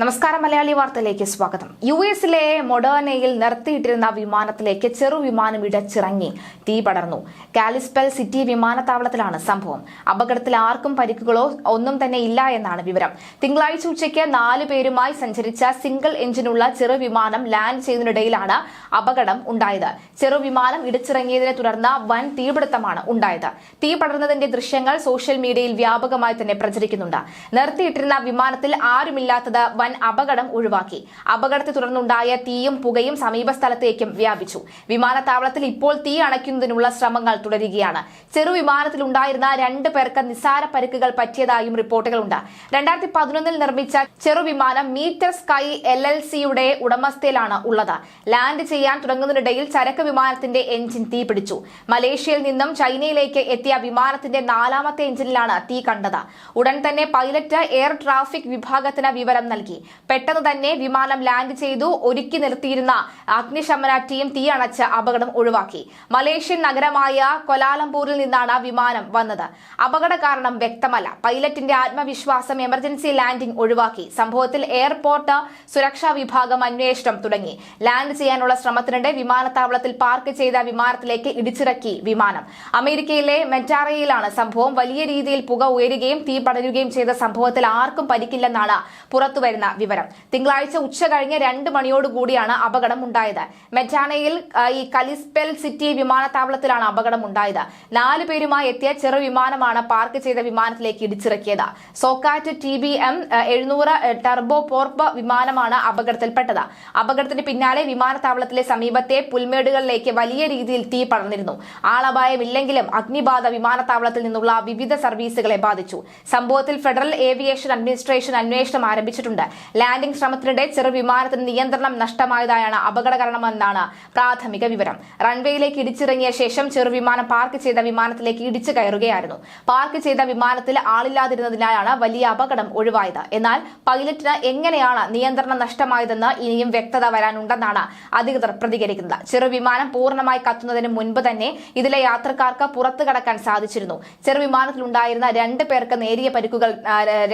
നമസ്കാരം മലയാളി വാർത്തയിലേക്ക് സ്വാഗതം. യു എസിലെ മൊഡേർണയിൽ നിർത്തിയിട്ടിരുന്ന വിമാനത്തിലേക്ക് ചെറു വിമാനം ഇടച്ചിറങ്ങി തീ പടർന്നു. കാലിസ്പെൽ സിറ്റി വിമാനത്താവളത്തിലാണ് സംഭവം. അപകടത്തിൽ ആർക്കും പരിക്കുകളോ ഒന്നും തന്നെ ഇല്ല എന്നാണ് വിവരം. തിങ്കളാഴ്ച ഉച്ചയ്ക്ക് നാല് പേരുമായി സഞ്ചരിച്ച സിംഗിൾ എഞ്ചിനുള്ള ചെറു വിമാനം ലാൻഡ് ചെയ്യുന്നതിനിടയിലാണ് അപകടം ഉണ്ടായത്. ചെറു വിമാനം ഇടിച്ചിറങ്ങിയതിനെ തുടർന്ന് വൻ തീപിടുത്തമാണ് ഉണ്ടായത്. തീ പടർന്നതിന്റെ ദൃശ്യങ്ങൾ സോഷ്യൽ മീഡിയയിൽ വ്യാപകമായി തന്നെ പ്രചരിക്കുന്നുണ്ട്. നിർത്തിയിട്ടിരുന്ന വിമാനത്തിൽ ആരുമില്ലാത്തത് അപകടം ഒഴിവാക്കി. അപകടത്തെ തുടർന്നുണ്ടായ തീയും പുകയും സമീപ സ്ഥലത്തേക്കും വ്യാപിച്ചു. വിമാനത്താവളത്തിൽ ഇപ്പോൾ തീ അണയ്ക്കുന്നതിനുള്ള ശ്രമങ്ങൾ തുടരുകയാണ്. ചെറു വിമാനത്തിലുണ്ടായിരുന്ന രണ്ട് പേർക്ക് നിസാര പരിക്കുകൾ പറ്റിയതായും റിപ്പോർട്ടുകളുണ്ട്. രണ്ടായിരത്തി പതിനൊന്നിൽ നിർമ്മിച്ച ചെറുവിമാനം മീറ്റർ സ്കൈ എൽ എൽ സിയുടെ ഉടമസ്ഥയിലാണ് ഉള്ളത്. ലാൻഡ് ചെയ്യാൻ തുടങ്ങുന്നതിനിടയിൽ ചരക്ക് വിമാനത്തിന്റെ എഞ്ചിൻ തീപിടിച്ചു മലേഷ്യയിൽ നിന്നും ചൈനയിലേക്ക് എത്തിയ വിമാനത്തിന്റെ നാലാമത്തെ എഞ്ചിനിലാണ് തീ കണ്ടത്. ഉടൻ തന്നെ പൈലറ്റ് എയർ ട്രാഫിക് വിഭാഗത്തിന് വിവരം നൽകി. പെട്ടെന്ന് തന്നെ വിമാനം ലാൻഡ് ചെയ്തു ഒരുക്കി നിർത്തിയിരുന്ന അഗ്നിശമന ടീം തീയണച്ച് അപകടം ഒഴിവാക്കി. മലേഷ്യൻ നഗരമായ കൊലാലംപൂരിൽ നിന്നാണ് വിമാനം വന്നത്. അപകട കാരണം വ്യക്തമല്ല. പൈലറ്റിന്റെ ആത്മവിശ്വാസം എമർജൻസി ലാൻഡിംഗ് ഒഴിവാക്കി. സംഭവത്തിൽ എയർപോർട്ട് സുരക്ഷാ വിഭാഗം അന്വേഷണം തുടങ്ങി. ലാൻഡ് ചെയ്യാനുള്ള ശ്രമത്തിനിടെ വിമാനത്താവളത്തിൽ പാർക്ക് ചെയ്ത വിമാനത്തിലേക്ക് ഇടിച്ചിറക്കി വിമാനം. അമേരിക്കയിലെ മെറ്റാറയിലാണ് സംഭവം. വലിയ രീതിയിൽ പുക ഉയരുകയും തീ പടരുകയും ചെയ്ത സംഭവത്തിൽ ആർക്കും പരിക്കില്ലെന്നാണ് പുറത്തുവരുന്ന വിവരം. തിങ്കളാഴ്ച ഉച്ച കഴിഞ്ഞ് രണ്ട് മണിയോടുകൂടിയാണ് അപകടം ഉണ്ടായത്. മെറ്റാനയിൽ ഈ കലിസ്പെൽ സിറ്റി വിമാനത്താവളത്തിലാണ് അപകടം ഉണ്ടായത്. നാല് പേരുമായി എത്തിയ ചെറു വിമാനമാണ് പാർക്ക് ചെയ്ത വിമാനത്തിലേക്ക് ഇടിച്ചിറക്കിയത്. സോക്കാറ്റ് ടി ബി എം എഴുന്നൂറ് ടർബോ പോർപ്പ് വിമാനമാണ് അപകടത്തിൽപ്പെട്ടത്. അപകടത്തിന് പിന്നാലെ വിമാനത്താവളത്തിലെ സമീപത്തെ പുൽമേടുകളിലേക്ക് വലിയ രീതിയിൽ തീ പടർന്നിരുന്നു. ആളപായമില്ലെങ്കിലും അഗ്നിബാധ വിമാനത്താവളത്തിൽ നിന്നുള്ള വിവിധ സർവീസുകളെ ബാധിച്ചു. സംഭവത്തിൽ ഫെഡറൽ ഏവിയേഷൻ അഡ്മിനിസ്ട്രേഷൻ അന്വേഷണം ആരംഭിച്ചിട്ടുണ്ട്. ലാൻഡിംഗ് ശ്രമത്തിനിടെ ചെറു വിമാനത്തിന് നിയന്ത്രണം നഷ്ടമായതായാണ് അപകട കാരണമെന്നാണ് പ്രാഥമിക വിവരം. റൺവേയിലേക്ക് ഇടിച്ചിറങ്ങിയ ശേഷം ചെറുവിമാനം പാർക്ക് ചെയ്ത വിമാനത്തിലേക്ക് ഇടിച്ചു കയറുകയായിരുന്നു. പാർക്ക് ചെയ്ത വിമാനത്തിൽ ആളില്ലാതിരുന്നതിനാലാണ് വലിയ അപകടം ഒഴിവായത്. എന്നാൽ പൈലറ്റിന് എങ്ങനെയാണ് നിയന്ത്രണം നഷ്ടമായതെന്ന് ഇനിയും വ്യക്തത വരാനുണ്ടെന്നാണ് അധികൃതർ പ്രതികരിക്കുന്നത്. ചെറുവിമാനം പൂർണമായി കത്തുന്നതിന് മുൻപ് തന്നെ ഇതിലെ യാത്രക്കാർക്ക് പുറത്തു കടക്കാൻ സാധിച്ചിരുന്നു. ചെറുവിമാനത്തിലുണ്ടായിരുന്ന രണ്ട് പേർക്ക് നേരിയ പരിക്കുകൾ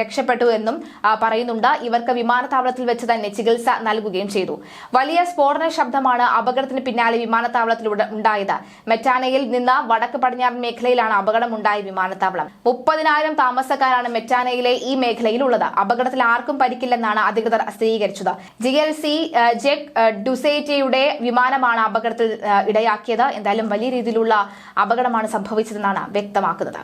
രക്ഷപ്പെട്ടു എന്നും പറയുന്നുണ്ട്. ഇവർക്ക് വിമാനത്താവളത്തിൽ വെച്ച് തന്നെ ചികിത്സ നൽകുകയും ചെയ്തു. വലിയ സ്ഫോടന ശബ്ദമാണ് അപകടത്തിന് പിന്നാലെ വിമാനത്താവളത്തിലൂടെ ഉണ്ടായത്. മെറ്റാനയിൽ നിന്ന് വടക്ക് പടിഞ്ഞാറൻ മേഖലയിലാണ് അപകടമുണ്ടായ വിമാനത്താവളം. മുപ്പതിനായിരം താമസക്കാരാണ് മെറ്റാനയിലെ ഈ മേഖലയിലുള്ളത്. അപകടത്തിൽ ആർക്കും പരിക്കില്ലെന്നാണ് അധികൃതർ സ്ഥിരീകരിച്ചത്. ജി എൽ സി ജെക് ഡുസേറ്റയുടെ വിമാനമാണ് അപകടത്തിൽ ഇടയാക്കിയത്. എന്തായാലും വലിയ രീതിയിലുള്ള അപകടമാണ് സംഭവിച്ചതെന്നാണ് വ്യക്തമാക്കുന്നത്.